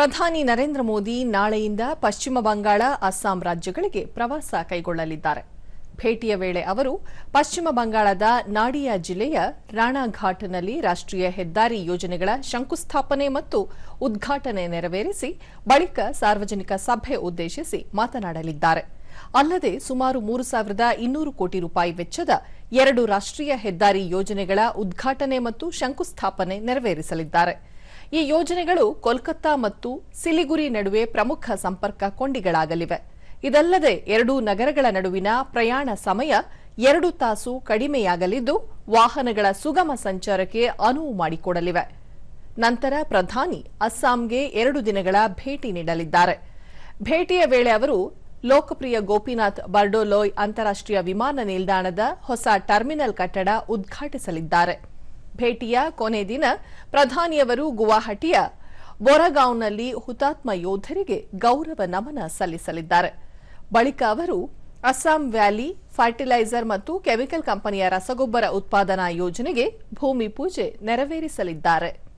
ಪ್ರಧಾನಿ ನರೇಂದ್ರ ಮೋದಿ ನಾಳೆಯಿಂದ ಪಶ್ಚಿಮ ಬಂಗಾಳ, ಅಸ್ಸಾಂ ರಾಜ್ಯಗಳಿಗೆ ಪ್ರವಾಸ ಕೈಗೊಳ್ಳಲಿದ್ದಾರೆ. ಭೇಟಿಯ ವೇಳೆ ಅವರು ಪಶ್ಚಿಮ ಬಂಗಾಳದ ನಾಡಿಯಾ ಜಿಲ್ಲೆಯ ರಾಣಾಘಾಟ್ನಲ್ಲಿ ರಾಷ್ಟ್ರೀಯ ಹೆದ್ದಾರಿ ಯೋಜನೆಗಳ ಶಂಕುಸ್ಥಾಪನೆ ಮತ್ತು ಉದ್ಘಾಟನೆ ನೆರವೇರಿಸಿ ಬಳಿಕ ಸಾರ್ವಜನಿಕ ಸಭೆ ಉದ್ದೇಶಿಸಿ ಮಾತನಾಡಲಿದ್ದಾರೆ. ಅಲ್ಲದೆ ಸುಮಾರು ಮೂರು ಸಾವಿರದ ಇನ್ನೂರು ಕೋಟಿ ರೂಪಾಯಿ ವೆಚ್ಚದ ಎರಡು ರಾಷ್ಟ್ರೀಯ ಹೆದ್ದಾರಿ ಯೋಜನೆಗಳ ಉದ್ಘಾಟನೆ ಮತ್ತು ಶಂಕುಸ್ಥಾಪನೆ ನೆರವೇರಿಸಲಿದ್ದಾರೆ. ಈ ಯೋಜನೆಗಳು ಕೋಲ್ಕತ್ತಾ ಮತ್ತು ಸಿಲಿಗುರಿ ನಡುವೆ ಪ್ರಮುಖ ಸಂಪರ್ಕ ಕೊಂಡಿಗಳಾಗಲಿವೆ. ಇದಲ್ಲದೆ ಎರಡೂ ನಗರಗಳ ನಡುವಿನ ಪ್ರಯಾಣ ಸಮಯ ಎರಡು ತಾಸು ಕಡಿಮೆಯಾಗಲಿದ್ದು, ವಾಹನಗಳ ಸುಗಮ ಸಂಚಾರಕ್ಕೆ ಅನುವು ಮಾಡಿಕೊಡಲಿವೆ. ನಂತರ ಪ್ರಧಾನಿ ಅಸ್ಸಾಂಗೆ ಎರಡು ದಿನಗಳ ಭೇಟಿ ನೀಡಲಿದ್ದಾರೆ. ಭೇಟಿಯ ವೇಳೆ ಅವರು ಲೋಕಪ್ರಿಯ ಗೋಪಿನಾಥ್ ಬರ್ಡೋಲೋಯ್ ಅಂತಾರಾಷ್ಟ್ರೀಯ ವಿಮಾನ ನಿಲ್ದಾಣದ ಹೊಸ ಟರ್ಮಿನಲ್ ಕಟ್ಟಡ ಉದ್ಘಾಟಿಸಲಿದ್ದಾರೆ. ಭೇಟಿಯ ಕೊನೆ ದಿನ ಪ್ರಧಾನಿಯವರು ಗುವಾಹಟಿಯ ಬೊರಗಾಂವ್ನಲ್ಲಿ ಹುತಾತ್ಮ ಯೋಧರಿಗೆ ಗೌರವ ನಮನ ಸಲ್ಲಿಸಲಿದ್ದಾರೆ. ಬಳಿಕ ಅವರು ಅಸ್ಸಾಂ ವ್ಯಾಲಿ ಫರ್ಟಿಲೈಸರ್ ಮತ್ತು ಕೆಮಿಕಲ್ ಕಂಪನಿಯ ರಸಗೊಬ್ಬರ ಉತ್ಪಾದನಾ ಯೋಜನೆಗೆ ಭೂಮಿ ಪೂಜೆ ನೆರವೇರಿಸಲಿದ್ದಾರೆ.